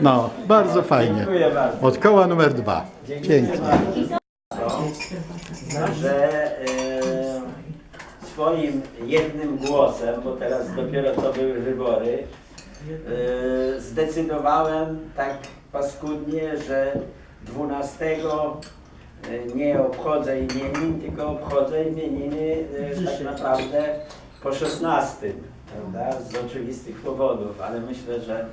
No, bardzo fajnie. Dziękuję bardzo. Od koła numer dwa. Pięknie. że e, swoim jednym głosem, bo teraz dopiero co były wybory, e, zdecydowałem tak paskudnie, że 12 e, nie obchodzę imienin, tylko obchodzę imieniny tak naprawdę po 16, prawda, z oczywistych powodów, ale myślę, że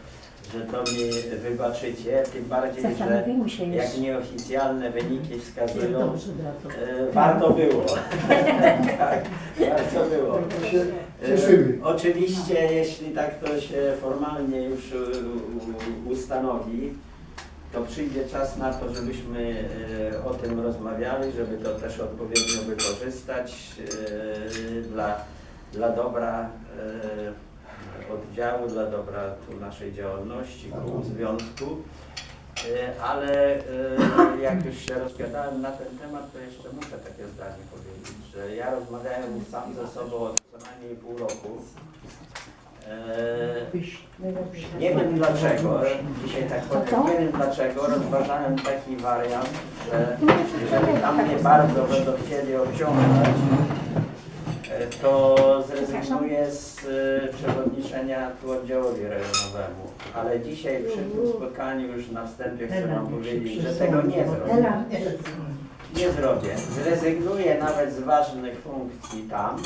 że to mi wybaczycie, tym bardziej, że Zastanowimy się jak nieoficjalne wyniki wskazują, Dobrze, brato. E, Warto było. tak, warto było. cieszymy. E, Oczywiście, jeśli tak to się formalnie już e, u- ustanowi, to przyjdzie czas na to, żebyśmy e, o tym rozmawiali, żeby to też odpowiednio wykorzystać e, dla, dla dobra e, oddziału, dla dobra tu naszej działalności, kół, związku. E, Ale e, jak już się rozgadałem na ten temat, to jeszcze muszę takie zdanie powiedzieć, że ja rozmawiałem sam ze sobą od co najmniej pół roku. Nie wiem dlaczego, dzisiaj tak powiem, nie wiem dlaczego rozważałem taki wariant, że jeżeli tam mnie bardzo będą chcieli obciążać, e, to zrezygnuję z e, przewodniczenia tu oddziałowi rejonowemu. Ale dzisiaj przy tym spotkaniu już na wstępie chcę Wam powiedzieć, że tego nie zrobię. Nie zrobię. Zrezygnuję nawet z ważnych funkcji tam,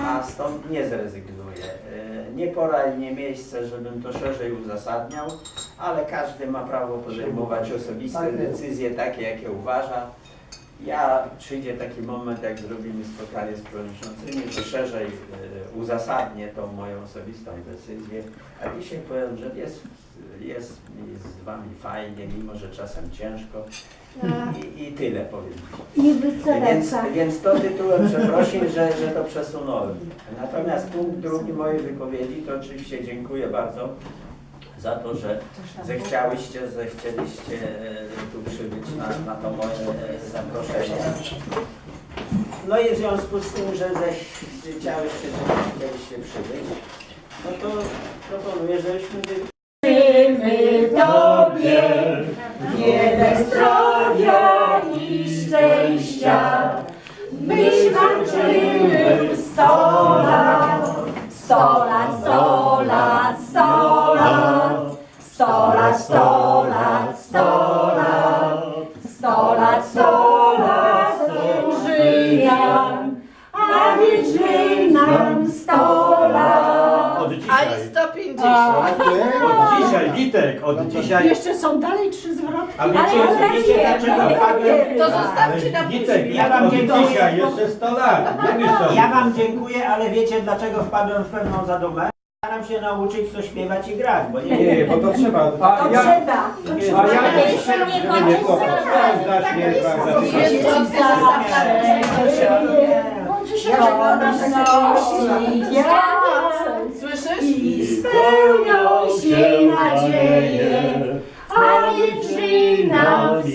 a stąd nie zrezygnuję. E, Nie pora i nie miejsce, żebym to szerzej uzasadniał, ale każdy ma prawo podejmować osobiste decyzje takie, jakie uważa. Ja przyjdzie taki moment, jak zrobimy spotkanie z przewodniczącymi, że szerzej e, uzasadnię tą moją osobistą decyzję. A dzisiaj powiem, że jest, jest mi z Wami fajnie, mimo że czasem ciężko. I, i tyle powiem. niby Więc, więc to tytułem przeprosin, że, że to przesunąłem. Natomiast punkt drugi mojej wypowiedzi to oczywiście dziękuję bardzo za to, że zechciałyście, zechcieliście e, tu przybyć na, na to moje e, zaproszenie. No i w związku z tym, że zechciałyście, że chcieliście przybyć, no to proponuję, żebyśmy Życzymy Tobie wiele zdrowia i szczęścia, byś walczył sto lat, sto lat, sto lat, sto lat, sto lat, sto lat, sto lat, żyj nam, a więc żyj nam sto lat. Od dzisiaj. Ani 150. Od dzisiaj, Witek, od dzisiaj. Jeszcze są dalej trzy zwrotki. A wiecie, ale wiecie dlaczego wpadłem? To zostawcie na Witek, później. Ja wam od dziękuję. dzisiaj, jeszcze 100 lat. Ja Wam dziękuję, ale wiecie dlaczego wpadłem w pewną zadumę? Staram się nauczyć co śpiewać i grać, bo nie Nie, nie, bo to trzeba. A To ja, trzeba. To trzeba. a ja nie jeszcze nie nie, chłopak, to znacznie jest bardzo. Ja Słyszysz? Spełnią się nadzieje, a wierzy nam w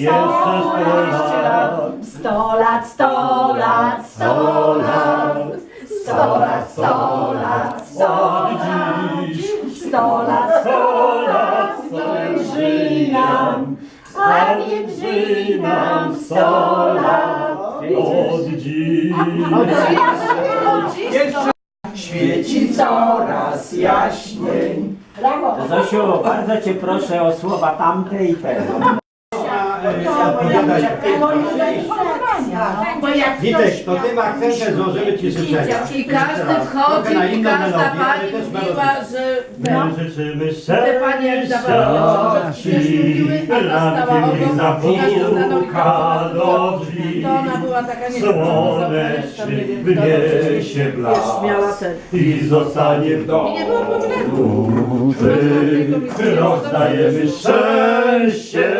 100 lat, 100 lat, 100 lat, 100 nam, a żyj nam sto lat. Od dziś. Świeci coraz jaśniej. Brawo. Zosiu, bardzo Cię proszę o słowa tamte i te. Bo jak Witek, to tym akcentem złożymy Ci życzenia. I każdy Trochę wchodzi na i inną każda melodię, ale pani też mówiła, że My życzymy te panie jak dawały że śmieszne były, a ta stała obok, każdy zapuka do drzwi. to ona była taka nie Słoneczny blask i zostanie w domu. I nie było problemu. Twym rozdajemy szczęście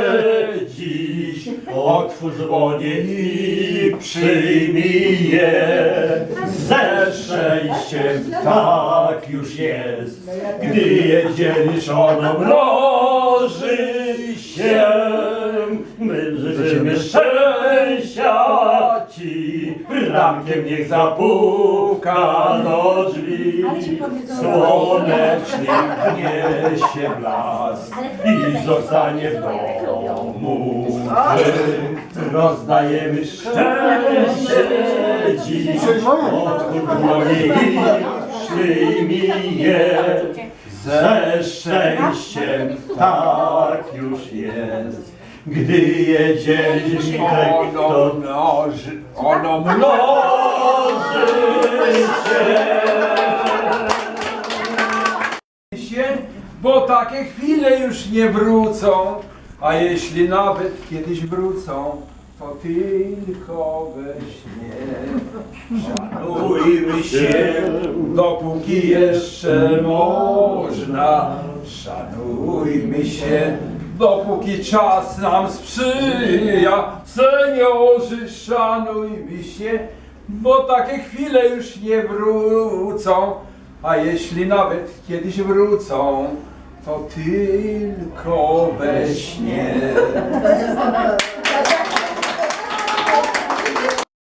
dziś. Otwórz dłonie i przyjmij je. Ze szczęściem tak już jest, gdy je dzielisz ono mnoży się. My życzymy szczęścia Ci, rankiem niech zapuka do drzwi. Słoneczny niesie blask i zostanie w domu. My rozdajemy szczęście dziś. Otwórz dłonie i przyjmij je. Ze szczęściem tak już jest. Gdy jedziemy to mnoży, ono mnoży się. się, bo takie chwile już nie wrócą, a jeśli nawet kiedyś wrócą, to tylko we śnie. Szanujmy się, dopóki jeszcze można. Szanujmy się, dopóki czas nam sprzyja. Seniorzy, szanujmy się, bo takie chwile już nie wrócą. A jeśli nawet kiedyś wrócą, to tylko we śnie.